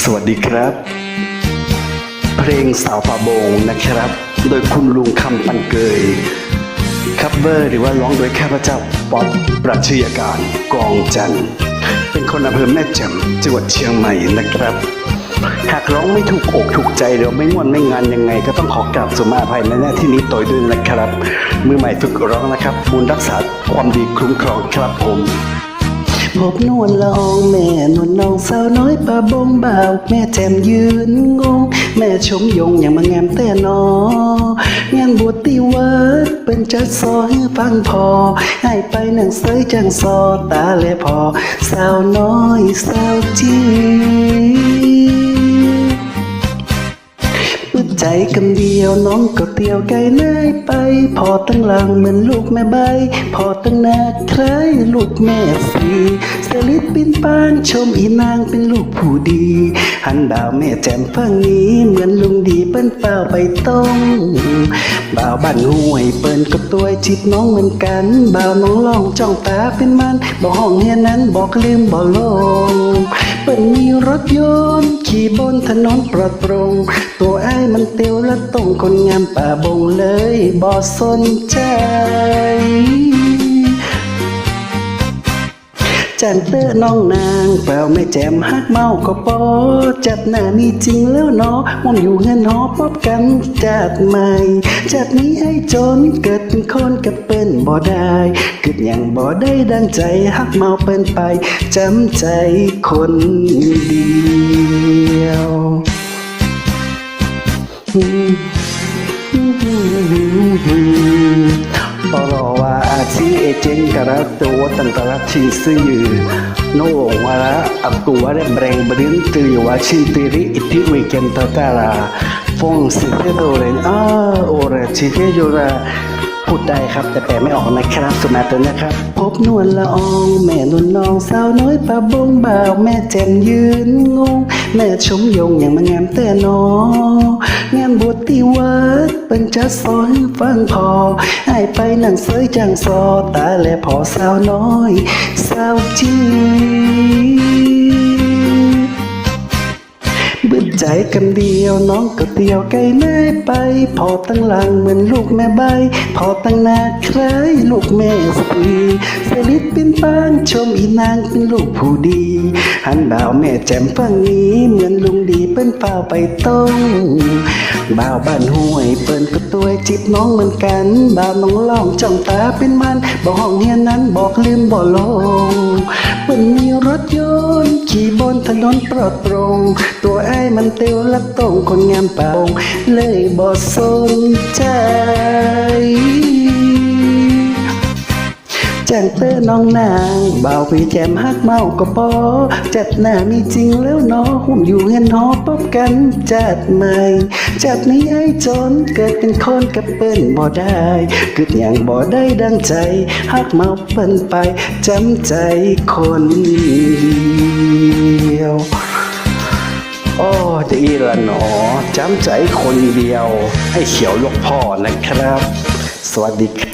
สวัสดีครับ เพลงสาวป่าบงนะครับ โดยคุณลุงคำปันเกยคัฟเวอร์หรือว่าร้องโดยข้าพเจ้าป๊อปปรัชญาการกองจันเป็นคนอำเภอแม่แจ่มจังหวัดเชียงใหม่นะครับ หากร้องไม่ถูกอกถูกใจหรือไม่ง่วนไม่งานยังไง ก็ต้องขอกราบสุมาภัยในหน้าที่นี้ต่อยด้วยนะครับ มือใหม่ฝึกร้องนะครับบุญรักษาความดีคุ้มครองครับผม พบนวลละอองแม่นวลน้องสาวน้อยปลาบงบ่าว แม่แจมยืนงง แม่ชมยงอย่างมางามแต่นองานบวชตีวัดเป็นจัดซอให้ฟังพอ ให้ไปหนังเสยจังซอตาและพอ สาวน้อยสาวจี ใจคำเดียวน้องก็เตียวไกลเนยไป พอตั้งหลังเหมือนลูกแม่ใบ พอตั้งหน้าคล้ายลูกแม่สีสลิดปินปานชมอีนางเป็นลูกผู้ดี หันดาวแม่แจ่มฟังนี้เหมือนลุงดีเปิ้นเปล่าไปต้มบ่าวบ้านห้วยเปิ้นก็ตัวจิตน้องเหมือนกันบ่าวน้องลองจ้องตาเป็นมันบอกห้องเฮียนั้นบอกลืมบ่ลงเปิ้นมีรถยนต์ ขี่บนถนนปลอดโปร่งตัวไอ้มันเตียวและตรงคนงามป่าบงเลยบ่สนใจ จันเตอร์น้องนางแปลวไม่แจมฮักเมาก็ปอจัดหน้านี่จริงแล้วเนาะมองอยู่เงินหอพบกันจัดใหม่จัดนี้ให้จนเกิดเป็นคนกับเป็นบ่ได้เกิดอย่างบ่ได้ดังใจฮักเมาเป็นไปจำใจคนเดียวปรอ ว่าอาชีเอเจนกระตัวตันตระชินซื่อโนวาระอักตัวเรแบรงบริ้นตือว่าชินติริอิติวิเกนตตาราฟงสิเทโดเรนอาโอระชิเทโยราพูดได้ครับแต่แปลไม่ออกนะครับสุมาตัวนะครับ พบนวลละอองแม่นวลน้องสาวน้อยป่าบงบ่าวแม่แจ่มยืนงงแม่ชมยงอย่างมางามแต่น้องงานบวชที่วัด เป็นจัดสอนฟังพอให้ไปนั่งเสยจังซอตาและพอสาวน้อย สาวจี ใจกันเดียวน้องก็เตียวไกลแม่ไป พอตั้งหลังเหมือนลูกแม่ใบ พอตั้งหน้าคล้ายลูกแม่สีสลิดเป็นปานชมอีนางเป็นลูกผู้ดี หันบ่าวแม่แจ่มฟังนี้เหมือนลุงดีเป็นเปล่าไปต้งบ่าวบ้านห้วยเปิ้นก็ตัวจิบน้องเหมือนกันบ่าวน้องลองจ้องตาเป็นมันบอกห้องเฮียนั้นบอกลืมบ่ลงเปิ้นมีรถยนต์ขี่บน นนปลอดโปร่งตัวไอ้มันเตียวและตรงคนงามป่าบงเลยบ่สนใจ แจ้งเตือน้องนางเบาวพี่แจมฮักเมาก็ปอจัดหน้ามีจริงแล้วเนาะหุ่มอยู่เงินหอพบกันจัดใหม่จัดนี้ไอ้จนเกิดเป็นคนกับเปิ้นบ่ได้เกิดอย่างบ่ได้ดังใจฮักเมาเปิ้นไปจำใจคนเดียวโอ้ดีละหนอจำใจคนเดียว ให้เขียวยกพ่อนะครับ สวัสดีครับ